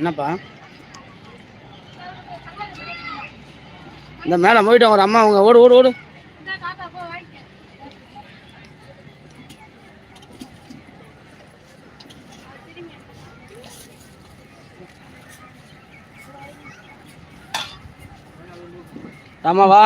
என்னப்பா இந்த மேலே போயிட்டோம் ஒரு அம்மா அவங்க ஓடு ஓடு ஓடு ராமா வா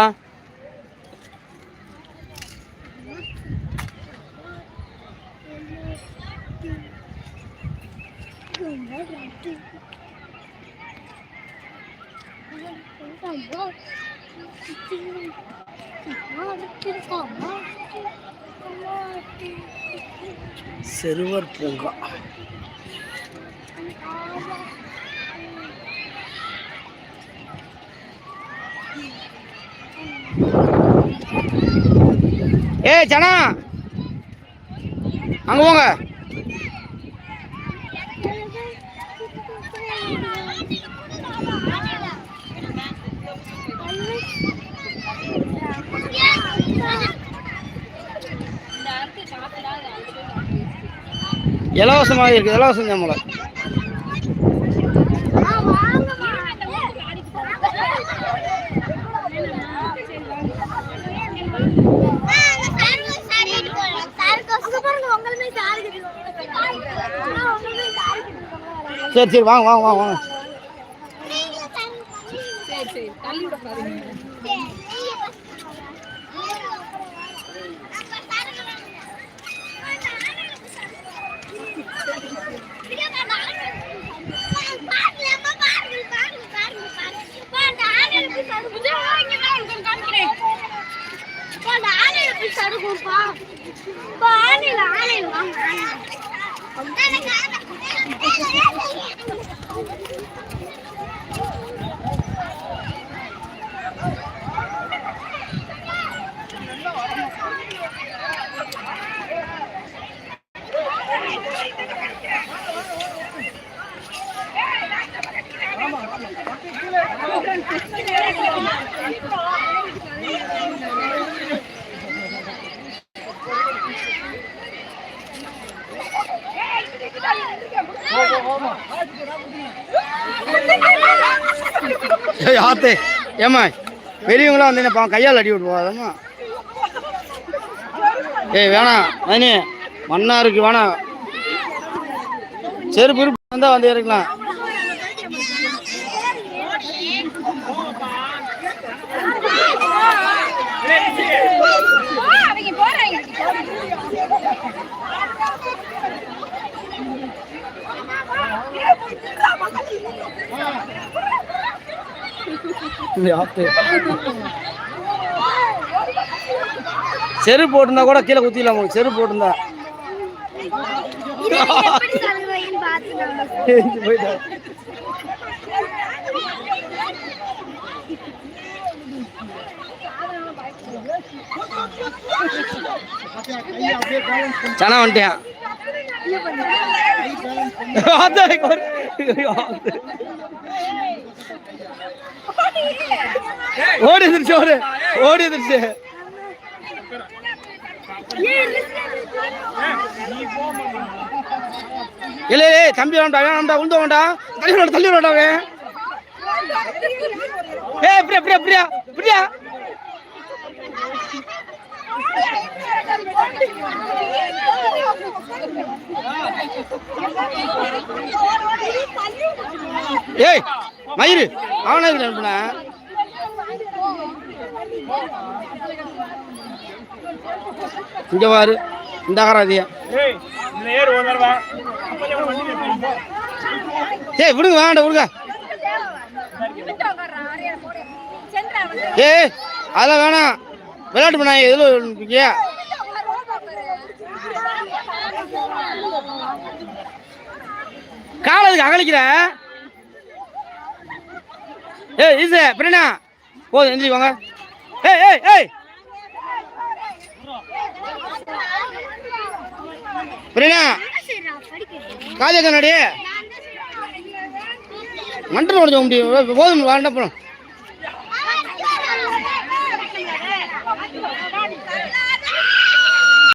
சிறுவர் பூங்கா. ஏய் ஜனா அங்க போங்க. இலவசமாக இருக்குது இலவசம் சம்பளம் சரி சரி வாங்க வாங்க வாங்க வாங்க. ஏய் ஆத்தே. ஏம்மா பெரியவங்களாம் வந்து என்ன கையால் அடி விட்டுருவாதம்மா ஏய் வேணாம் மணி மண்ணா இருக்கு வேணாம். செருப்பு இருப்பு வந்தா வந்து செருப்பு போட்டிருந்தா கூட கீழே குத்திடலாம் உங்களுக்கு. செருப்பு போட்டிருந்தா. சனா வந்துட்டேன் ஓடி எதிர்ச்சு ஓடு. ஓடி எதிர்ச்சு இல்ல இல்ல தம்பி வேண்டாம் வேண்டாம் உளுந்த வேண்டாம் தள்ளி வேண்டாம் தள்ளி வேண்டாம் அவன். ஏ பிரியா பிரியா பிரியா பிரியா. ஏய் மயிறு அவனை இதுல அனுப்புன? இங்க பாரு இந்த அகராதியா. ஏய் விடுங்க வேண்டாம் விடுங்க. ஏய் அதெல்லாம் வேணாம். விளையாட்டு பண்ணா எதுல காலத்துக்கு அகலிக்கிற? ஏய் ஈசு பிரணா போதும் எந்திரி வாங்க ஏய் ஏய் ஏய். பிரணா காஜா கண்ணாடி மண்டலம் உடஞ்ச முடியும். போதும் வேண்டாம் போலாம்.